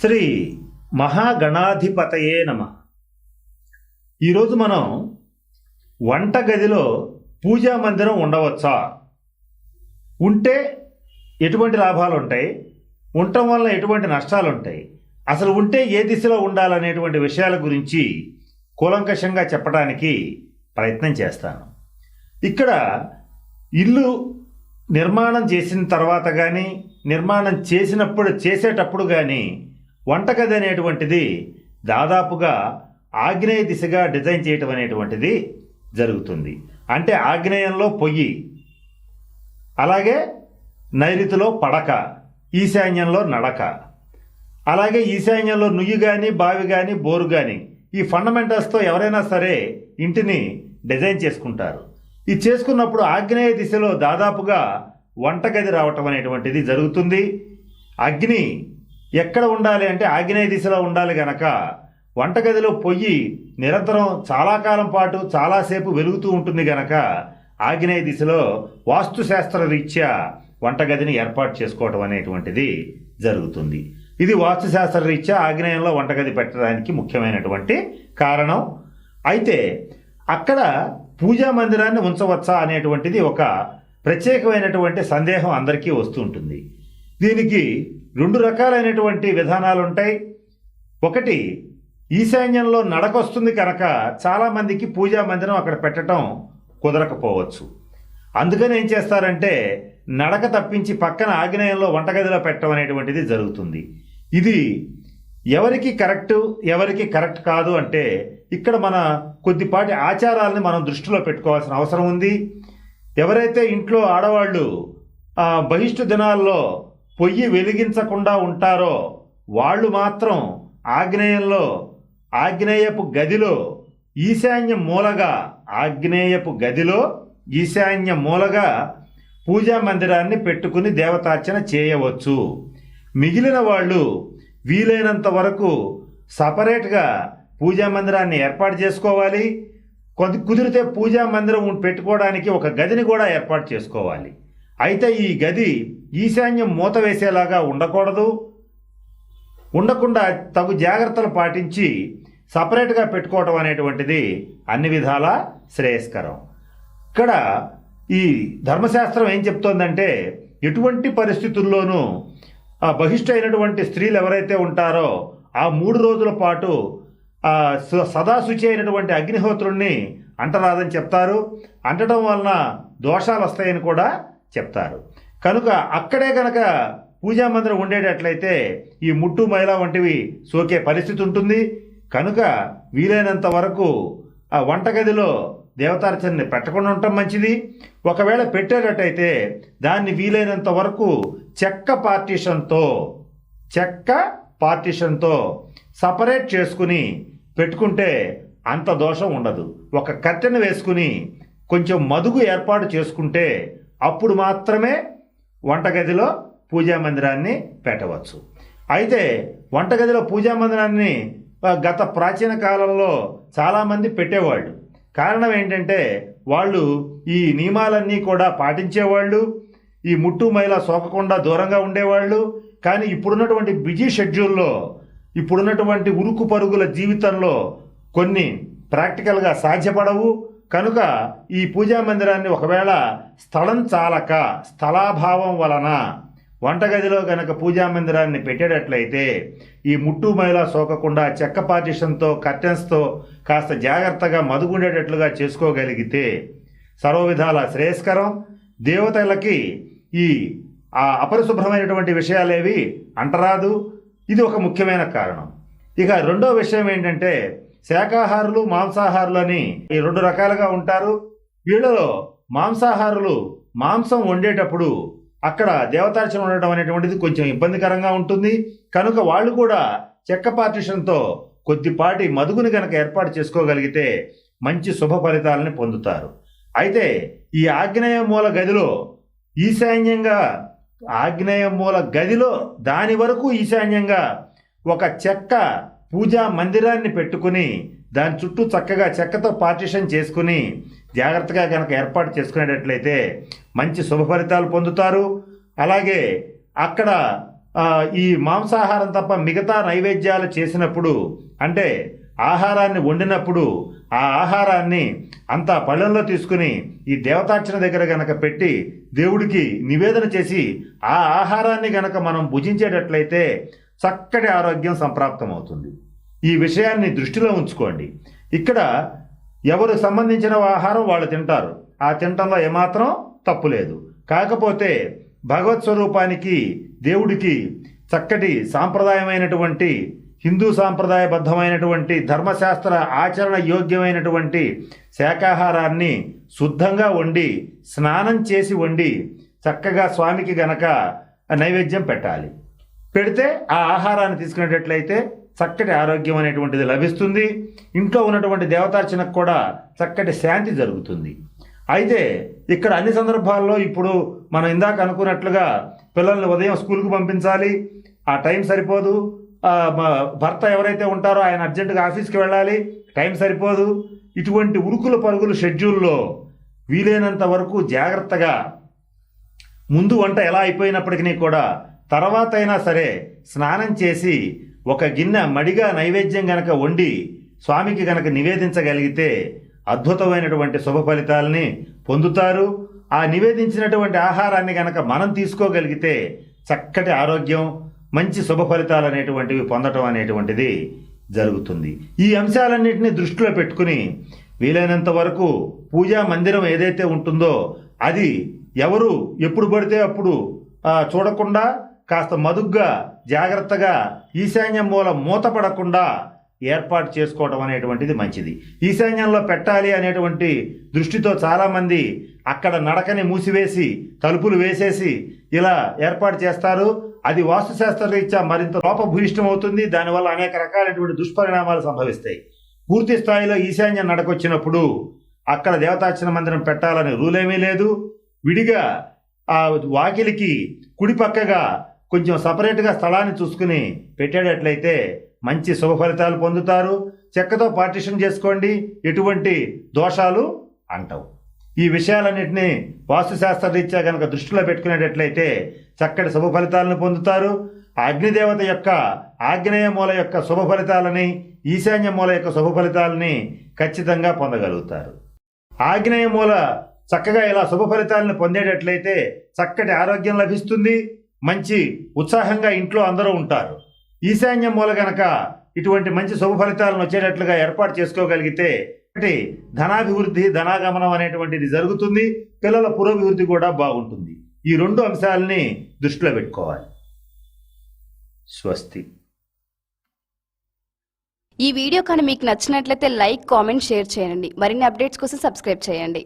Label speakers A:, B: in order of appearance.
A: శ్రీ మహాగణాధిపతయే నమ. ఈరోజు మనం వంటగదిలో పూజా మందిరం ఉండవచ్చా? ఉంటే ఎటువంటి లాభాలు ఉంటాయి ఉండటం వల్ల ఎటువంటి నష్టాలు ఉంటాయి అసలు ఉంటే ఏ దిశలో ఉండాలనేటువంటి విషయాల గురించి కూలంకషంగా చెప్పడానికి ప్రయత్నం చేస్తాను. ఇక్కడ ఇల్లు నిర్మాణం చేసిన తర్వాత కానీ నిర్మాణం చేసినప్పుడు చేసేటప్పుడు కానీ వంటగది అనేటువంటిది దాదాపుగా ఆగ్నేయ దిశగా డిజైన్ చేయటం అనేటువంటిది జరుగుతుంది. అంటే ఆగ్నేయంలో పొయ్యి అలాగే నైరుతిలో పడక ఈశాన్యంలో నడక అలాగే ఈశాన్యంలో నుయ్యి కానీ బావి కానీ బోరు కానీ ఈ ఫండమెంటల్స్తో ఎవరైనా సరే ఇంటిని డిజైన్ చేసుకుంటారు. ఇది చేసుకున్నప్పుడు ఆగ్నేయ దిశలో దాదాపుగా వంటగది రావటం అనేటువంటిది జరుగుతుంది. అగ్ని ఎక్కడ ఉండాలి అంటే ఆగ్నేయ దిశలో ఉండాలి గనక వంటగదిలో పొయ్యి నిరంతరం చాలా కాలం పాటు చాలాసేపు వెలుగుతూ ఉంటుంది గనక ఆగ్నేయ దిశలో వాస్తుశాస్త్ర రీత్యా వంటగదిని ఏర్పాటు చేసుకోవటం అనేటువంటిది జరుగుతుంది. ఇది వాస్తుశాస్త్ర రీత్యా ఆగ్నేయంలో వంటగది పెట్టడానికి ముఖ్యమైనటువంటి కారణం. అయితే అక్కడ పూజా మందిరాన్ని ఉంచవచ్చా అనేటువంటిది ఒక ప్రత్యేకమైనటువంటి సందేహం అందరికీ వస్తూ ఉంటుంది. దీనికి రెండు రకాలైనటువంటి విధానాలు ఉంటాయి ఒకటి ఈశాన్యంలో నడకొస్తుంది కనుక చాలామందికి పూజా మందిరం అక్కడ పెట్టడం కుదరకపోవచ్చు. అందుకని ఏం చేస్తారంటే నడక తప్పించి పక్కన ఆగ్నేయంలో వంటగదిలో పెట్టడం అనేటువంటిది జరుగుతుంది. ఇది ఎవరికి కరెక్ట్ ఎవరికి కరెక్ట్ కాదు అంటే ఇక్కడ మన కొద్దిపాటి ఆచారాలని మనం దృష్టిలో పెట్టుకోవాల్సిన అవసరం ఉంది. ఎవరైతే ఇంట్లో ఆడవాళ్ళు బహిష్టు దినాల్లో పొయ్యి వెలిగించకుండా ఉంటారో వాళ్ళు మాత్రం ఆగ్నేయంలో ఆగ్నేయపు గదిలో ఈశాన్య మూలగా ఆగ్నేయపు గదిలో ఈశాన్య మూలగా పూజా మందిరాన్ని పెట్టుకుని దేవతార్చన చేయవచ్చు. మిగిలిన వాళ్ళు వీలైనంత వరకు సపరేట్గా పూజా మందిరాన్ని ఏర్పాటు చేసుకోవాలి. కొద్ది కుదిరితే పూజా మందిరం పెట్టుకోవడానికి ఒక గదిని కూడా ఏర్పాటు చేసుకోవాలి. అయితే ఈ గది ఈశాన్యం మూత వేసేలాగా ఉండకూడదు. ఉండకుండా తగు జాగ్రత్తలు పాటించి సపరేట్గా పెట్టుకోవటం అనేటువంటిది అన్ని విధాలా శ్రేయస్కరం. ఇక్కడ ఈ ధర్మశాస్త్రం ఏం చెప్తోందంటే ఎటువంటి పరిస్థితుల్లోనూ ఆ బహిష్టైనటువంటి స్త్రీలు ఎవరైతే ఉంటారో ఆ మూడు రోజుల పాటు సదాశుచి సదా శుచి అయినటువంటి అగ్నిహోత్రుణ్ణి అంటరాదని చెప్తారు. అంటడం వలన దోషాలు వస్తాయని కూడా చెప్తారు. కనుక అక్కడే కనుక పూజా మందిరం ఉండేటట్లయితే ఈ ముట్టు మైల వంటివి సోకే పరిస్థితి ఉంటుంది. కనుక వీలైనంత వరకు ఆ వంటగదిలో దేవతార్చనని పెట్టకుండా ఉండటం మంచిది. ఒకవేళ పెట్టేటట్టయితే దాన్ని వీలైనంత వరకు చెక్క పార్టీషన్తో చెక్క పార్టీషన్తో సపరేట్ చేసుకుని పెట్టుకుంటే అంత దోషం ఉండదు. ఒక కట్టెను వేసుకుని కొంచెం మదుగు ఏర్పాటు చేసుకుంటే అప్పుడు మాత్రమే వంటగదిలో పూజా మందిరాన్ని పెట్టవచ్చు. అయితే వంటగదిలో పూజా మందిరాన్ని గత ప్రాచీన కాలంలో చాలామంది పెట్టేవాళ్ళు. కారణం ఏంటంటే వాళ్ళు ఈ నియమాలన్నీ కూడా పాటించేవాళ్ళు ఈ ముట్టు మైల సోకకుండా దూరంగా ఉండేవాళ్ళు. కానీ ఇప్పుడున్నటువంటి బిజీ షెడ్యూల్లో ఇప్పుడున్నటువంటి ఉరుకు పరుగుల జీవితంలో కొన్ని ప్రాక్టికల్గా సాధ్యపడవు. కనుక ఈ పూజా మందిరాన్ని ఒకవేళ స్థలం చాలక స్థలాభావం వలన వంటగదిలో గనక పూజా మందిరాన్ని పెట్టేటట్లయితే ఈ ముట్టు మైల సోకకుండా చెక్క పార్టిషన్తో కర్టెన్స్తో కాస్త జాగ్రత్తగా మదుగుండేటట్లుగా చేసుకోగలిగితే సర్వవిధాల శ్రేయస్కరం. దేవతలకి ఈ ఆ అపరిశుభ్రమైనటువంటి విషయాలేవి అంటరాదు. ఇది ఒక ముఖ్యమైన కారణం. ఇక రెండో విషయం ఏంటంటే శాకాహారులు మాంసాహారులు అని ఈ రెండు రకాలుగా ఉంటారు. వీళ్ళలో మాంసాహారులు మాంసం వండేటప్పుడు అక్కడ దేవతార్చన ఉండటం అనేటువంటిది కొంచెం ఇబ్బందికరంగా ఉంటుంది. కనుక వాళ్ళు కూడా చెక్క పార్టిషన్తో కొద్దిపాటి మదుగుని కనుక ఏర్పాటు చేసుకోగలిగితే మంచి శుభ ఫలితాలని పొందుతారు. అయితే ఈ ఆగ్నేయ మూల గదిలో ఈశాన్యంగా ఆగ్నేయ మూల గదిలో దాని వరకు ఈశాన్యంగా ఒక చెక్క పూజా మందిరాన్ని పెట్టుకుని దాని చుట్టూ చక్కగా చెక్కతో పార్టిషన్ చేసుకుని జాగ్రత్తగా కనుక ఏర్పాటు చేసుకునేటట్లయితే మంచి శుభ ఫలితాలు పొందుతారు. అలాగే అక్కడ ఈ మాంసాహారం తప్ప మిగతా నైవేద్యాలు చేసినప్పుడు అంటే ఆహారాన్ని వండినప్పుడు ఆ ఆహారాన్ని అంతా పళ్ళెంలో తీసుకుని ఈ దేవతార్చన దగ్గర గనక పెట్టి దేవుడికి నివేదన చేసి ఆ ఆహారాన్ని గనక మనం భుజించేటట్లయితే చక్కటి ఆరోగ్యం సంప్రాప్తమవుతుంది. ఈ విషయాన్ని దృష్టిలో ఉంచుకోండి. ఇక్కడ ఎవరు సంబంధించిన ఆహారం వాళ్ళు తింటారు. ఆ తినటంలో ఏమాత్రం తప్పు లేదు. కాకపోతే భగవత్ స్వరూపానికి దేవుడికి చక్కటి సాంప్రదాయమైనటువంటి హిందూ సాంప్రదాయబద్ధమైనటువంటి ధర్మశాస్త్ర ఆచరణ యోగ్యమైనటువంటి శాకాహారాన్ని శుద్ధంగా వండి స్నానం చేసి వండి చక్కగా స్వామికి గనక నైవేద్యం పెట్టాలి. పెడితే ఆ ఆహారాన్ని తీసుకునేటట్లయితే చక్కటి ఆరోగ్యం అనేటువంటిది లభిస్తుంది. ఇంట్లో ఉన్నటువంటి దేవతార్చనకు కూడా చక్కటి శాంతి జరుగుతుంది. అయితే ఇక్కడ అన్ని సందర్భాల్లో ఇప్పుడు మనం ఇందాక అనుకున్నట్లుగా పిల్లల్ని ఉదయం స్కూల్కి పంపించాలి. ఆ టైం సరిపోదు. భర్త ఎవరైతే ఉంటారో ఆయన అర్జెంటుగా ఆఫీస్కి వెళ్ళాలి. టైం సరిపోదు. ఇటువంటి ఉరుకుల పరుగుల షెడ్యూల్లో వీలైనంత వరకు జాగ్రత్తగా ముందు వంట ఎలా అయిపోయినప్పటికీ కూడా తర్వాత అయినా సరే స్నానం చేసి ఒక గిన్నె మడిగా నైవేద్యం గనక వండి స్వామికి గనక నివేదించగలిగితే అద్భుతమైనటువంటి శుభ ఫలితాలని పొందుతారు. ఆ నివేదించినటువంటి ఆహారాన్ని గనక మనం తీసుకోగలిగితే చక్కటి ఆరోగ్యం మంచి శుభ ఫలితాలు అనేటువంటివి పొందటం అనేటువంటిది జరుగుతుంది. ఈ అంశాలన్నింటినీ దృష్టిలో పెట్టుకుని వీలైనంత వరకు పూజా మందిరం ఏదైతే ఉంటుందో అది ఎవరు ఎప్పుడు పడితే అప్పుడు చూడకుండా కాస్త మదుగ్గా జాగ్రత్తగా ఈశాన్యం మూల మూతపడకుండా ఏర్పాటు చేసుకోవడం అనేటువంటిది మంచిది. ఈశాన్యంలో పెట్టాలి అనేటువంటి దృష్టితో చాలామంది అక్కడ నడకని మూసివేసి తలుపులు వేసేసి ఇలా ఏర్పాటు చేస్తారు. అది వాస్తుశాస్త్రరీత్యా మరింత లోపభూయిష్టం అవుతుంది దానివల్ల అనేక రకాలైనటువంటి దుష్పరిణామాలు సంభవిస్తాయి. పూర్తి స్థాయిలో ఈశాన్యం నడకొచ్చినప్పుడు అక్కడ దేవతార్చన మందిరం పెట్టాలని రూలేమీ లేదు. విడిగా ఆ వాకిలికి కుడిపక్కగా కొంచెం సపరేట్గా స్థలాన్ని చూసుకుని పెట్టేటట్లయితే మంచి శుభ ఫలితాలు పొందుతారు. చెక్కతో పార్టిషన్ చేసుకోండి. ఎటువంటి దోషాలు అంటావు. ఈ విషయాలన్నింటినీ వాస్తుశాస్త్ర రీత్యా కనుక దృష్టిలో పెట్టుకునేటట్లయితే చక్కటి శుభ ఫలితాలను పొందుతారు. ఆ అగ్నిదేవత యొక్క ఆగ్నేయ మూల యొక్క శుభ ఫలితాలని ఈశాన్య మూల యొక్క శుభ ఫలితాలని ఖచ్చితంగా పొందగలుగుతారు. ఆగ్నేయ మూల చక్కగా ఇలా శుభ ఫలితాలను పొందేటట్లయితే చక్కటి ఆరోగ్యం లభిస్తుంది. మంచి ఉత్సాహంగా ఇంట్లో అందరూ ఉంటారు. ఈశాన్య మూల గనక ఇటువంటి మంచి శుభ ఫలితాలను వచ్చేటట్లుగా ఏర్పాటు చేసుకోగలిగితే ఒకటి ధనాభివృద్ధి ధనాగమనం అనేటువంటిది జరుగుతుంది. పిల్లల పురోభివృద్ధి కూడా బాగుంటుంది. ఈ రెండు అంశాలని దృష్టిలో పెట్టుకోవాలి. స్వస్తి.
B: ఈ వీడియో కానీ మీకు నచ్చినట్లయితే లైక్ కామెంట్ షేర్ చేయండి. మరిన్ని అప్డేట్స్ కోసం సబ్స్క్రైబ్ చేయండి.